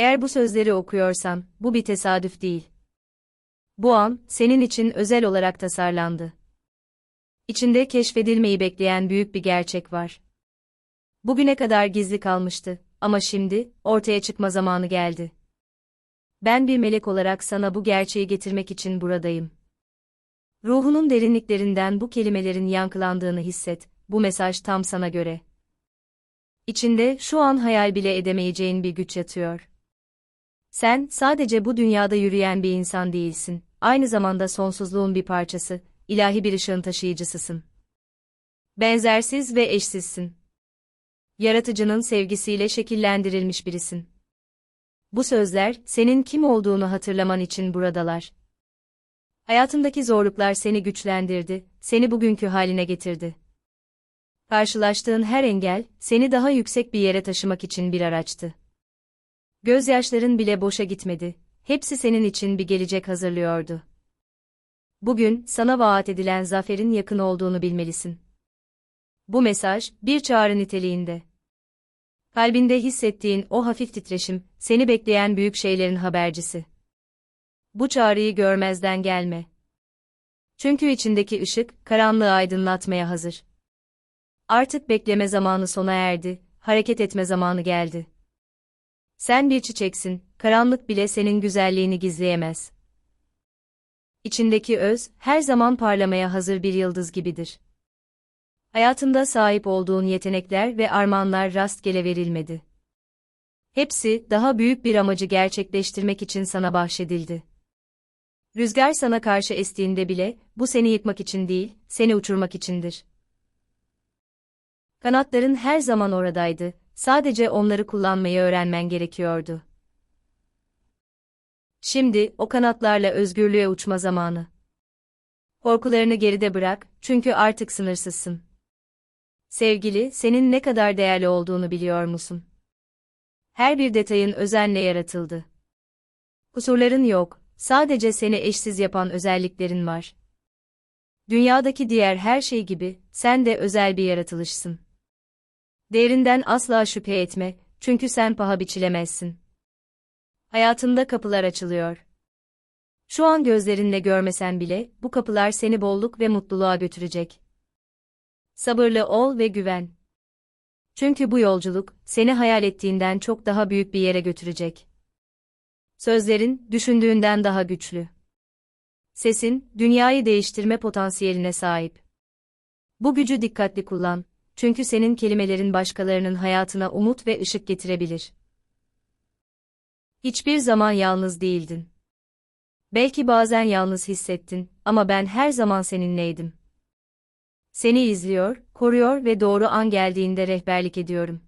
Eğer bu sözleri okuyorsan, bu bir tesadüf değil. Bu an, senin için özel olarak tasarlandı. İçinde keşfedilmeyi bekleyen büyük bir gerçek var. Bugüne kadar gizli kalmıştı ama şimdi ortaya çıkma zamanı geldi. Ben bir melek olarak sana bu gerçeği getirmek için buradayım. Ruhunun derinliklerinden bu kelimelerin yankılandığını hisset. Bu mesaj tam sana göre. İçinde şu an hayal bile edemeyeceğin bir güç yatıyor. Sen sadece bu dünyada yürüyen bir insan değilsin. Aynı zamanda sonsuzluğun bir parçası, ilahi bir ışığın taşıyıcısısın. Benzersiz ve eşsizsin. Yaratıcının sevgisiyle şekillendirilmiş birisin. Bu sözler, senin kim olduğunu hatırlaman için buradalar. Hayatındaki zorluklar seni güçlendirdi, seni bugünkü haline getirdi. Karşılaştığın her engel, seni daha yüksek bir yere taşımak için bir araçtı. Gözyaşların bile boşa gitmedi, hepsi senin için bir gelecek hazırlıyordu. Bugün, sana vaat edilen zaferin yakın olduğunu bilmelisin. Bu mesaj, bir çağrı niteliğinde. Kalbinde hissettiğin o hafif titreşim, seni bekleyen büyük şeylerin habercisi. Bu çağrıyı görmezden gelme. Çünkü içindeki ışık, karanlığı aydınlatmaya hazır. Artık bekleme zamanı sona erdi, hareket etme zamanı geldi. Sen bir çiçeksin, karanlık bile senin güzelliğini gizleyemez. İçindeki öz, her zaman parlamaya hazır bir yıldız gibidir. Hayatında sahip olduğun yetenekler ve armağanlar rastgele verilmedi. Hepsi, daha büyük bir amacı gerçekleştirmek için sana bahşedildi. Rüzgar sana karşı estiğinde bile, bu seni yıkmak için değil, seni uçurmak içindir. Kanatların her zaman oradaydı, sadece onları kullanmayı öğrenmen gerekiyordu. Şimdi, o kanatlarla özgürlüğe uçma zamanı. Korkularını geride bırak, çünkü artık sınırsızsın. Sevgili, senin ne kadar değerli olduğunu biliyor musun? Her bir detayın özenle yaratıldı. Kusurların yok, sadece seni eşsiz yapan özelliklerin var. Dünyadaki diğer her şey gibi, sen de özel bir yaratılışsın. Değerinden asla şüphe etme, çünkü sen paha biçilemezsin. Hayatında kapılar açılıyor. Şu an gözlerinle görmesen bile, bu kapılar seni bolluk ve mutluluğa götürecek. Sabırlı ol ve güven. Çünkü bu yolculuk, seni hayal ettiğinden çok daha büyük bir yere götürecek. Sözlerin, düşündüğünden daha güçlü. Sesin, dünyayı değiştirme potansiyeline sahip. Bu gücü dikkatli kullan, çünkü senin kelimelerin başkalarının hayatına umut ve ışık getirebilir. Hiçbir zaman yalnız değildin. Belki bazen yalnız hissettin ama ben her zaman seninleydim. Seni izliyor, koruyor ve doğru an geldiğinde rehberlik ediyorum.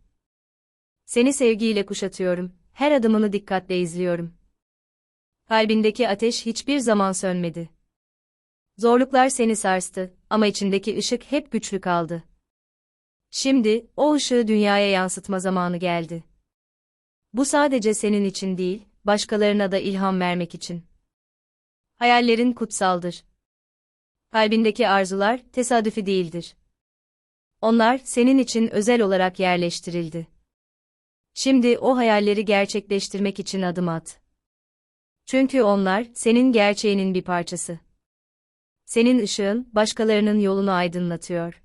Seni sevgiyle kuşatıyorum, her adımını dikkatle izliyorum. Kalbindeki ateş hiçbir zaman sönmedi. Zorluklar seni sarstı ama içindeki ışık hep güçlü kaldı. Şimdi, o ışığı dünyaya yansıtma zamanı geldi. Bu sadece senin için değil, başkalarına da ilham vermek için. Hayallerin kutsaldır. Kalbindeki arzular tesadüfi değildir. Onlar senin için özel olarak yerleştirildi. Şimdi o hayalleri gerçekleştirmek için adım at. Çünkü onlar senin gerçeğinin bir parçası. Senin ışığın başkalarının yolunu aydınlatıyor.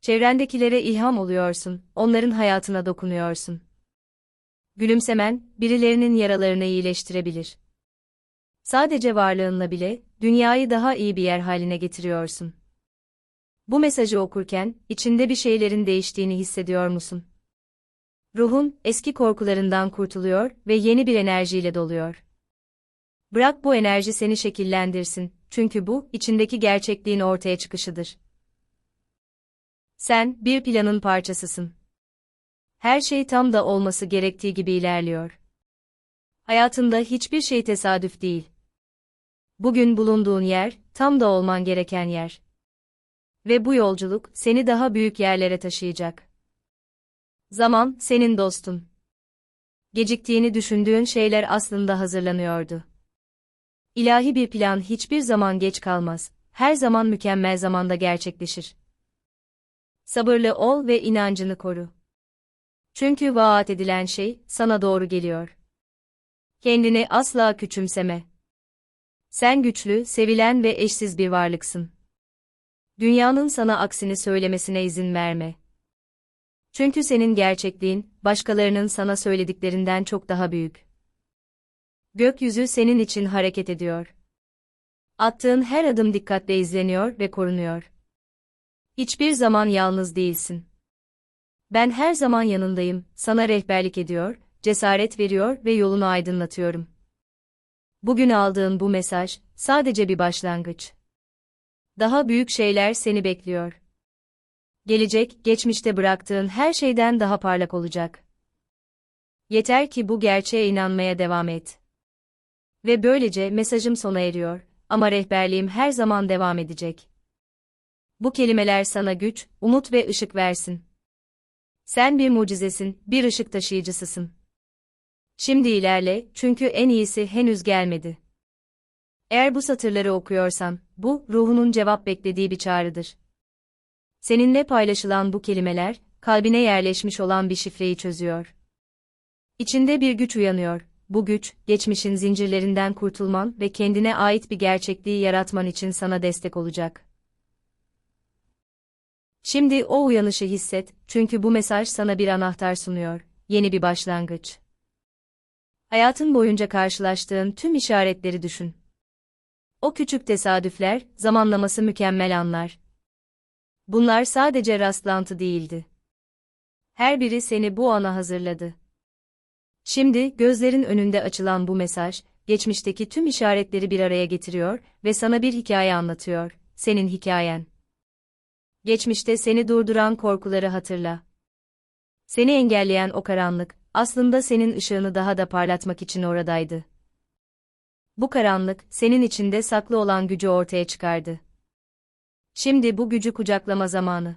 Çevrendekilere ilham oluyorsun, onların hayatına dokunuyorsun. Gülümsemen, birilerinin yaralarını iyileştirebilir. Sadece varlığınla bile, dünyayı daha iyi bir yer haline getiriyorsun. Bu mesajı okurken, içinde bir şeylerin değiştiğini hissediyor musun? Ruhun, eski korkularından kurtuluyor ve yeni bir enerjiyle doluyor. Bırak bu enerji seni şekillendirsin, çünkü bu, içindeki gerçekliğin ortaya çıkışıdır. Sen, bir planın parçasısın. Her şey tam da olması gerektiği gibi ilerliyor. Hayatında hiçbir şey tesadüf değil. Bugün bulunduğun yer, tam da olman gereken yer. Ve bu yolculuk, seni daha büyük yerlere taşıyacak. Zaman, senin dostun. Geciktiğini düşündüğün şeyler aslında hazırlanıyordu. İlahi bir plan hiçbir zaman geç kalmaz, her zaman mükemmel zamanda gerçekleşir. Sabırlı ol ve inancını koru. Çünkü vaat edilen şey, sana doğru geliyor. Kendini asla küçümseme. Sen güçlü, sevilen ve eşsiz bir varlıksın. Dünyanın sana aksini söylemesine izin verme. Çünkü senin gerçekliğin, başkalarının sana söylediklerinden çok daha büyük. Gökyüzü senin için hareket ediyor. Attığın her adım dikkatle izleniyor ve korunuyor. Hiçbir zaman yalnız değilsin. Ben her zaman yanındayım, sana rehberlik ediyor, cesaret veriyor ve yolunu aydınlatıyorum. Bugün aldığın bu mesaj sadece bir başlangıç. Daha büyük şeyler seni bekliyor. Gelecek, geçmişte bıraktığın her şeyden daha parlak olacak. Yeter ki bu gerçeğe inanmaya devam et. Ve böylece mesajım sona eriyor ama rehberliğim her zaman devam edecek. Bu kelimeler sana güç, umut ve ışık versin. Sen bir mucizesin, bir ışık taşıyıcısısın. Şimdi ilerle, çünkü en iyisi henüz gelmedi. Eğer bu satırları okuyorsan, bu, ruhunun cevap beklediği bir çağrıdır. Seninle paylaşılan bu kelimeler, kalbine yerleşmiş olan bir şifreyi çözüyor. İçinde bir güç uyanıyor. Bu güç, geçmişin zincirlerinden kurtulman ve kendine ait bir gerçekliği yaratman için sana destek olacak. Şimdi o uyanışı hisset, çünkü bu mesaj sana bir anahtar sunuyor. Yeni bir başlangıç. Hayatın boyunca karşılaştığın tüm işaretleri düşün. O küçük tesadüfler, zamanlaması mükemmel anlar. Bunlar sadece rastlantı değildi. Her biri seni bu ana hazırladı. Şimdi gözlerin önünde açılan bu mesaj, geçmişteki tüm işaretleri bir araya getiriyor ve sana bir hikaye anlatıyor. Senin hikayen. Geçmişte seni durduran korkuları hatırla. Seni engelleyen o karanlık, aslında senin ışığını daha da parlatmak için oradaydı. Bu karanlık, senin içinde saklı olan gücü ortaya çıkardı. Şimdi bu gücü kucaklama zamanı.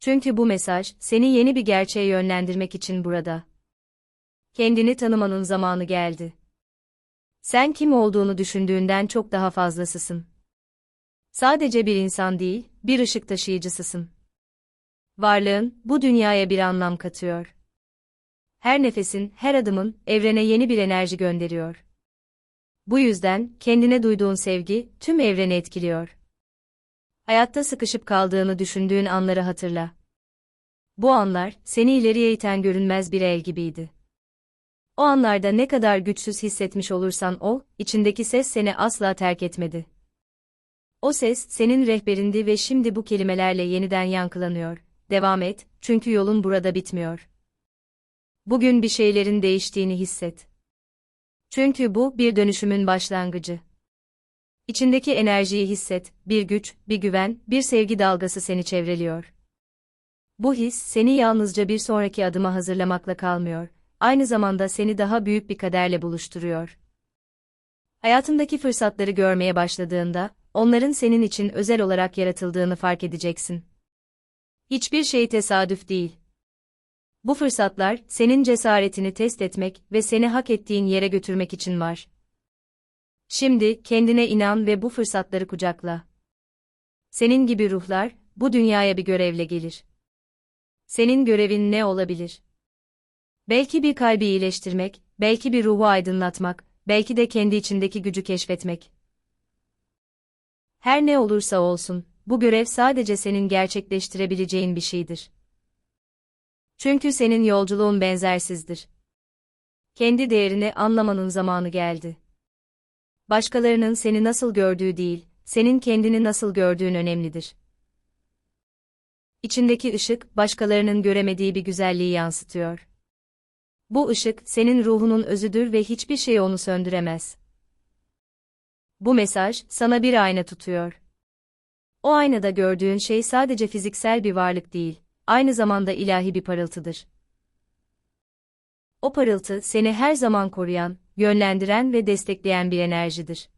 Çünkü bu mesaj, seni yeni bir gerçeğe yönlendirmek için burada. Kendini tanımanın zamanı geldi. Sen kim olduğunu düşündüğünden çok daha fazlasısın. Sadece bir insan değil, bir ışık taşıyıcısısın. Varlığın, bu dünyaya bir anlam katıyor. Her nefesin, her adımın, evrene yeni bir enerji gönderiyor. Bu yüzden, kendine duyduğun sevgi, tüm evreni etkiliyor. Hayatta sıkışıp kaldığını düşündüğün anları hatırla. Bu anlar, seni ileriye iten görünmez bir el gibiydi. O anlarda ne kadar güçsüz hissetmiş olursan ol, içindeki ses seni asla terk etmedi. O ses, senin rehberindi ve şimdi bu kelimelerle yeniden yankılanıyor. Devam et, çünkü yolun burada bitmiyor. Bugün bir şeylerin değiştiğini hisset. Çünkü bu bir dönüşümün başlangıcı. İçindeki enerjiyi hisset, bir güç, bir güven, bir sevgi dalgası seni çevreliyor. Bu his seni yalnızca bir sonraki adıma hazırlamakla kalmıyor, aynı zamanda seni daha büyük bir kaderle buluşturuyor. Hayatındaki fırsatları görmeye başladığında, onların senin için özel olarak yaratıldığını fark edeceksin. Hiçbir şey tesadüf değil. Bu fırsatlar, senin cesaretini test etmek ve seni hak ettiğin yere götürmek için var. Şimdi, kendine inan ve bu fırsatları kucakla. Senin gibi ruhlar, bu dünyaya bir görevle gelir. Senin görevin ne olabilir? Belki bir kalbi iyileştirmek, belki bir ruhu aydınlatmak, belki de kendi içindeki gücü keşfetmek. Her ne olursa olsun, bu görev sadece senin gerçekleştirebileceğin bir şeydir. Çünkü senin yolculuğun benzersizdir. Kendi değerini anlamanın zamanı geldi. Başkalarının seni nasıl gördüğü değil, senin kendini nasıl gördüğün önemlidir. İçindeki ışık, başkalarının göremediği bir güzelliği yansıtıyor. Bu ışık, senin ruhunun özüdür ve hiçbir şey onu söndüremez. Bu mesaj, sana bir ayna tutuyor. O aynada gördüğün şey sadece fiziksel bir varlık değil, aynı zamanda ilahi bir parıltıdır. O parıltı seni her zaman koruyan, yönlendiren ve destekleyen bir enerjidir.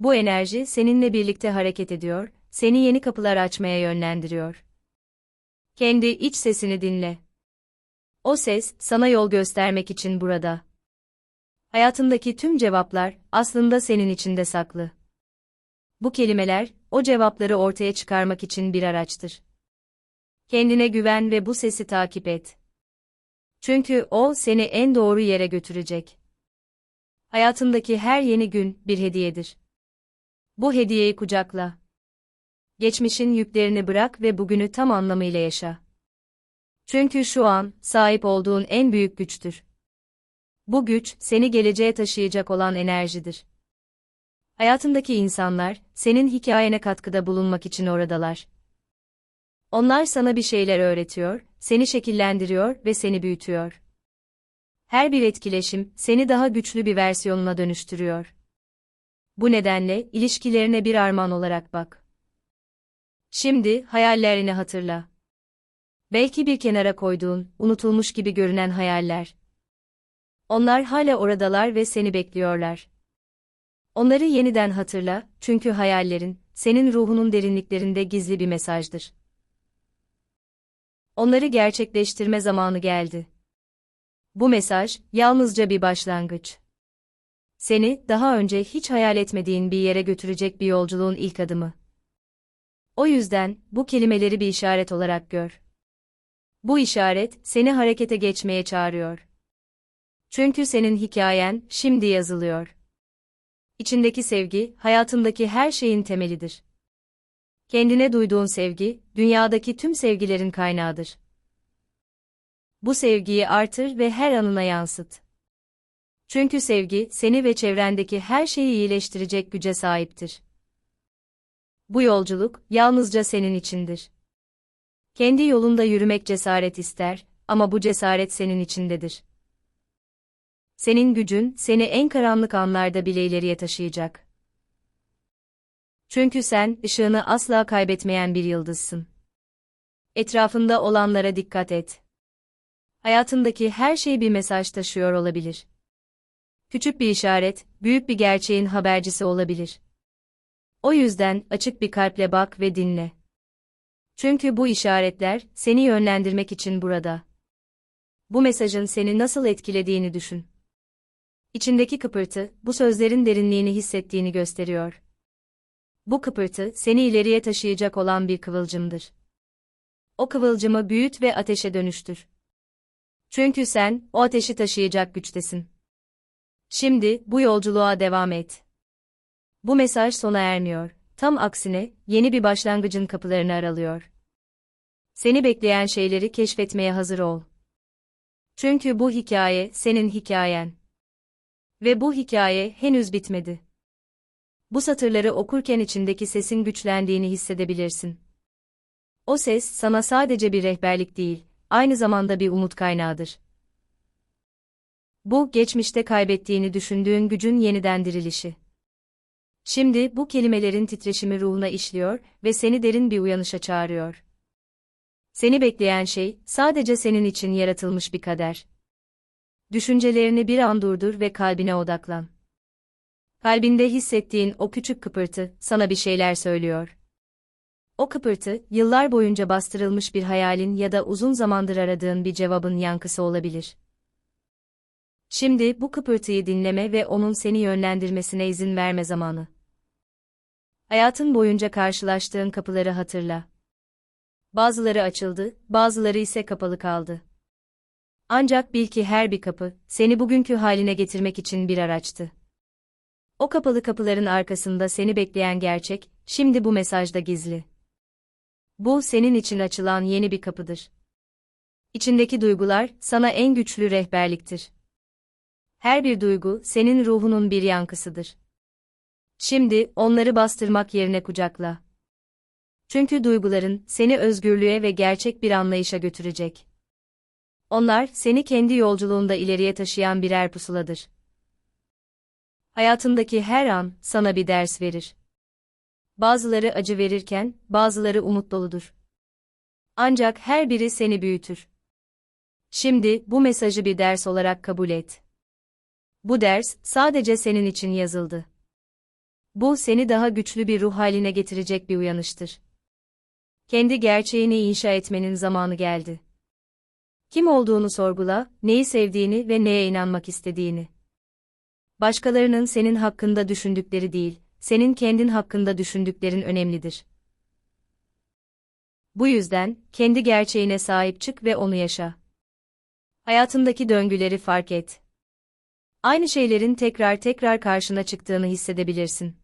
Bu enerji seninle birlikte hareket ediyor, seni yeni kapılar açmaya yönlendiriyor. Kendi iç sesini dinle. O ses, sana yol göstermek için burada. Hayatındaki tüm cevaplar, aslında senin içinde saklı. Bu kelimeler, o cevapları ortaya çıkarmak için bir araçtır. Kendine güven ve bu sesi takip et. Çünkü o seni en doğru yere götürecek. Hayatındaki her yeni gün bir hediyedir. Bu hediyeyi kucakla. Geçmişin yüklerini bırak ve bugünü tam anlamıyla yaşa. Çünkü şu an sahip olduğun en büyük güçtür. Bu güç seni geleceğe taşıyacak olan enerjidir. Hayatındaki insanlar senin hikayene katkıda bulunmak için oradalar. Onlar sana bir şeyler öğretiyor, seni şekillendiriyor ve seni büyütüyor. Her bir etkileşim seni daha güçlü bir versiyonuna dönüştürüyor. Bu nedenle ilişkilerine bir armağan olarak bak. Şimdi hayallerini hatırla. Belki bir kenara koyduğun, unutulmuş gibi görünen hayaller. Onlar hala oradalar ve seni bekliyorlar. Onları yeniden hatırla, çünkü hayallerin, senin ruhunun derinliklerinde gizli bir mesajdır. Onları gerçekleştirme zamanı geldi. Bu mesaj, yalnızca bir başlangıç. Seni, daha önce hiç hayal etmediğin bir yere götürecek bir yolculuğun ilk adımı. O yüzden, bu kelimeleri bir işaret olarak gör. Bu işaret, seni harekete geçmeye çağırıyor. Çünkü senin hikayen, şimdi yazılıyor. İçindeki sevgi, hayatındaki her şeyin temelidir. Kendine duyduğun sevgi, dünyadaki tüm sevgilerin kaynağıdır. Bu sevgiyi artır ve her anına yansıt. Çünkü sevgi, seni ve çevrendeki her şeyi iyileştirecek güce sahiptir. Bu yolculuk, yalnızca senin içindir. Kendi yolunda yürümek cesaret ister, ama bu cesaret senin içindedir. Senin gücün, seni en karanlık anlarda bile ileriye taşıyacak. Çünkü sen, ışığını asla kaybetmeyen bir yıldızsın. Etrafında olanlara dikkat et. Hayatındaki her şey bir mesaj taşıyor olabilir. Küçük bir işaret, büyük bir gerçeğin habercisi olabilir. O yüzden açık bir kalple bak ve dinle. Çünkü bu işaretler seni yönlendirmek için burada. Bu mesajın seni nasıl etkilediğini düşün. İçindeki kıpırtı, bu sözlerin derinliğini hissettiğini gösteriyor. Bu kıpırtı, seni ileriye taşıyacak olan bir kıvılcımdır. O kıvılcımı büyüt ve ateşe dönüştür. Çünkü sen, o ateşi taşıyacak güçtesin. Şimdi, bu yolculuğa devam et. Bu mesaj sona ermiyor. Tam aksine, yeni bir başlangıcın kapılarını aralıyor. Seni bekleyen şeyleri keşfetmeye hazır ol. Çünkü bu hikaye, senin hikayen. Ve bu hikaye henüz bitmedi. Bu satırları okurken içindeki sesin güçlendiğini hissedebilirsin. O ses sana sadece bir rehberlik değil, aynı zamanda bir umut kaynağıdır. Bu, geçmişte kaybettiğini düşündüğün gücün yeniden dirilişi. Şimdi bu kelimelerin titreşimi ruhuna işliyor ve seni derin bir uyanışa çağırıyor. Seni bekleyen şey, sadece senin için yaratılmış bir kader. Düşüncelerini bir an durdur ve kalbine odaklan. Kalbinde hissettiğin o küçük kıpırtı, sana bir şeyler söylüyor. O kıpırtı, yıllar boyunca bastırılmış bir hayalin ya da uzun zamandır aradığın bir cevabın yankısı olabilir. Şimdi bu kıpırtıyı dinleme ve onun seni yönlendirmesine izin verme zamanı. Hayatın boyunca karşılaştığın kapıları hatırla. Bazıları açıldı, bazıları ise kapalı kaldı. Ancak bil ki her bir kapı, seni bugünkü haline getirmek için bir araçtı. O kapalı kapıların arkasında seni bekleyen gerçek, şimdi bu mesajda gizli. Bu, senin için açılan yeni bir kapıdır. İçindeki duygular, sana en güçlü rehberliktir. Her bir duygu, senin ruhunun bir yankısıdır. Şimdi, onları bastırmak yerine kucakla. Çünkü duyguların, seni özgürlüğe ve gerçek bir anlayışa götürecek. Onlar, seni kendi yolculuğunda ileriye taşıyan birer pusuladır. Hayatındaki her an, sana bir ders verir. Bazıları acı verirken, bazıları umut doludur. Ancak her biri seni büyütür. Şimdi, bu mesajı bir ders olarak kabul et. Bu ders, sadece senin için yazıldı. Bu, seni daha güçlü bir ruh haline getirecek bir uyanıştır. Kendi gerçeğini inşa etmenin zamanı geldi. Kim olduğunu sorgula, neyi sevdiğini ve neye inanmak istediğini. Başkalarının senin hakkında düşündükleri değil, senin kendin hakkında düşündüklerin önemlidir. Bu yüzden, kendi gerçeğine sahip çık ve onu yaşa. Hayatındaki döngüleri fark et. Aynı şeylerin tekrar tekrar karşına çıktığını hissedebilirsin.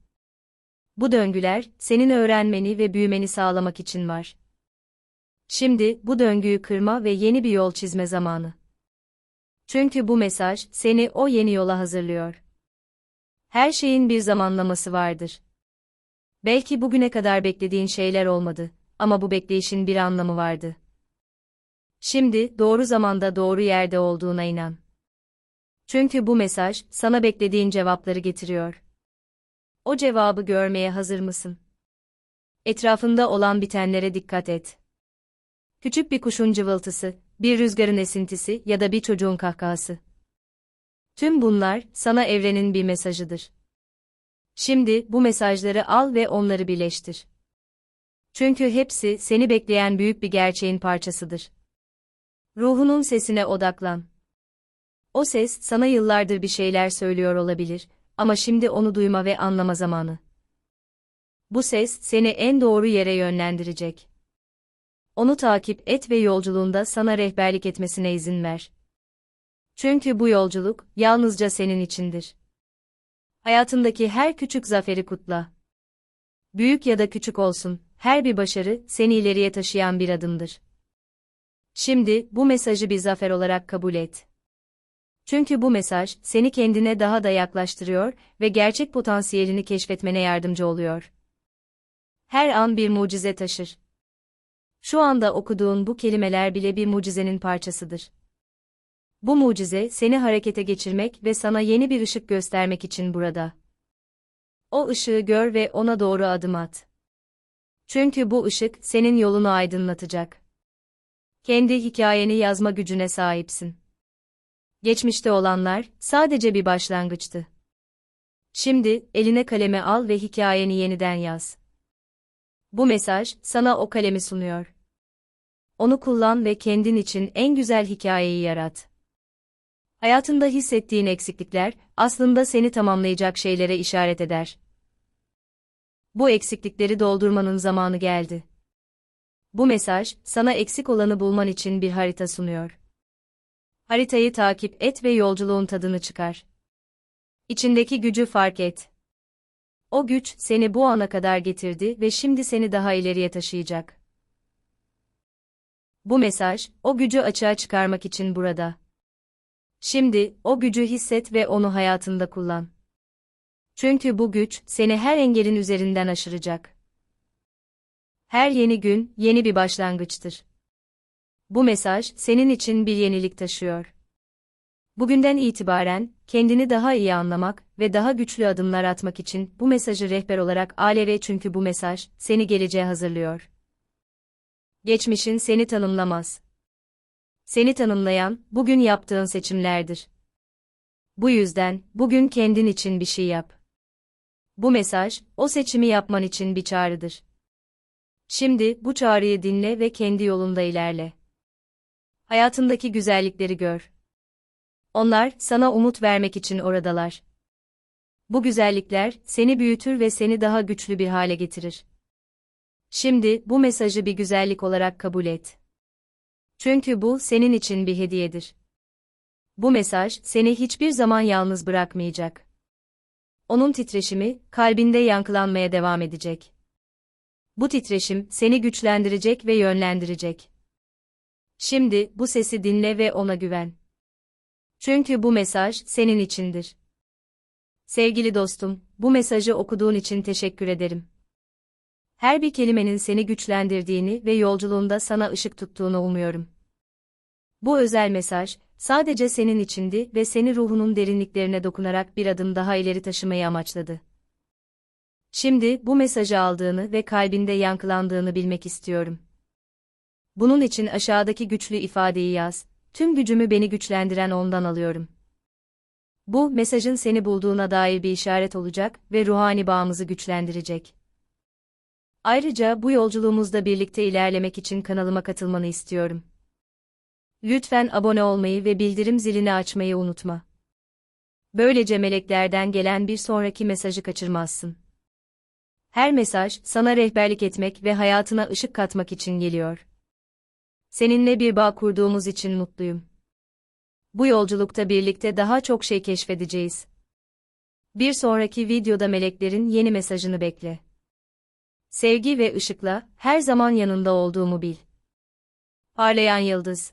Bu döngüler, senin öğrenmeni ve büyümeni sağlamak için var. Şimdi, bu döngüyü kırma ve yeni bir yol çizme zamanı. Çünkü bu mesaj, seni o yeni yola hazırlıyor. Her şeyin bir zamanlaması vardır. Belki bugüne kadar beklediğin şeyler olmadı, ama bu bekleyişin bir anlamı vardı. Şimdi, doğru zamanda doğru yerde olduğuna inan. Çünkü bu mesaj, sana beklediğin cevapları getiriyor. O cevabı görmeye hazır mısın? Etrafında olan bitenlere dikkat et. Küçük bir kuşun cıvıltısı, bir rüzgarın esintisi ya da bir çocuğun kahkahası. Tüm bunlar, sana evrenin bir mesajıdır. Şimdi, bu mesajları al ve onları birleştir. Çünkü hepsi, seni bekleyen büyük bir gerçeğin parçasıdır. Ruhunun sesine odaklan. O ses, sana yıllardır bir şeyler söylüyor olabilir, ama şimdi onu duyma ve anlama zamanı. Bu ses, seni en doğru yere yönlendirecek. Onu takip et ve yolculuğunda sana rehberlik etmesine izin ver. Çünkü bu yolculuk, yalnızca senin içindir. Hayatındaki her küçük zaferi kutla. Büyük ya da küçük olsun, her bir başarı, seni ileriye taşıyan bir adımdır. Şimdi, bu mesajı bir zafer olarak kabul et. Çünkü bu mesaj, seni kendine daha da yaklaştırıyor ve gerçek potansiyelini keşfetmene yardımcı oluyor. Her an bir mucize taşır. Şu anda okuduğun bu kelimeler bile bir mucizenin parçasıdır. Bu mucize, seni harekete geçirmek ve sana yeni bir ışık göstermek için burada. O ışığı gör ve ona doğru adım at. Çünkü bu ışık, senin yolunu aydınlatacak. Kendi hikayeni yazma gücüne sahipsin. Geçmişte olanlar, sadece bir başlangıçtı. Şimdi, eline kalemi al ve hikayeni yeniden yaz. Bu mesaj, sana o kalemi sunuyor. Onu kullan ve kendin için en güzel hikayeyi yarat. Hayatında hissettiğin eksiklikler, aslında seni tamamlayacak şeylere işaret eder. Bu eksiklikleri doldurmanın zamanı geldi. Bu mesaj, sana eksik olanı bulman için bir harita sunuyor. Haritayı takip et ve yolculuğun tadını çıkar. İçindeki gücü fark et. O güç seni bu ana kadar getirdi ve şimdi seni daha ileriye taşıyacak. Bu mesaj, o gücü açığa çıkarmak için burada. Şimdi, o gücü hisset ve onu hayatında kullan. Çünkü bu güç, seni her engelin üzerinden aşıracak. Her yeni gün, yeni bir başlangıçtır. Bu mesaj, senin için bir yenilik taşıyor. Bugünden itibaren, kendini daha iyi anlamak ve daha güçlü adımlar atmak için bu mesajı rehber olarak ALV çünkü bu mesaj, seni geleceğe hazırlıyor. Geçmişin seni tanımlamaz. Seni tanımlayan, bugün yaptığın seçimlerdir. Bu yüzden, bugün kendin için bir şey yap. Bu mesaj, o seçimi yapman için bir çağrıdır. Şimdi, bu çağrıyı dinle ve kendi yolunda ilerle. Hayatındaki güzellikleri gör. Onlar, sana umut vermek için oradalar. Bu güzellikler, seni büyütür ve seni daha güçlü bir hale getirir. Şimdi, bu mesajı bir güzellik olarak kabul et. Çünkü bu, senin için bir hediyedir. Bu mesaj, seni hiçbir zaman yalnız bırakmayacak. Onun titreşimi, kalbinde yankılanmaya devam edecek. Bu titreşim, seni güçlendirecek ve yönlendirecek. Şimdi, bu sesi dinle ve ona güven. Çünkü bu mesaj, senin içindir. Sevgili dostum, bu mesajı okuduğun için teşekkür ederim. Her bir kelimenin seni güçlendirdiğini ve yolculuğunda sana ışık tuttuğunu umuyorum. Bu özel mesaj, sadece senin içindi ve seni ruhunun derinliklerine dokunarak bir adım daha ileri taşımayı amaçladı. Şimdi bu mesajı aldığını ve kalbinde yankılandığını bilmek istiyorum. Bunun için aşağıdaki güçlü ifadeyi yaz. Tüm gücümü beni güçlendiren ondan alıyorum. Bu, mesajın seni bulduğuna dair bir işaret olacak ve ruhani bağımızı güçlendirecek. Ayrıca bu yolculuğumuzda birlikte ilerlemek için kanalıma katılmanı istiyorum. Lütfen abone olmayı ve bildirim zilini açmayı unutma. Böylece meleklerden gelen bir sonraki mesajı kaçırmazsın. Her mesaj, sana rehberlik etmek ve hayatına ışık katmak için geliyor. Seninle bir bağ kurduğumuz için mutluyum. Bu yolculukta birlikte daha çok şey keşfedeceğiz. Bir sonraki videoda meleklerin yeni mesajını bekle. Sevgi ve ışıkla her zaman yanında olduğumu bil. Parlayan yıldız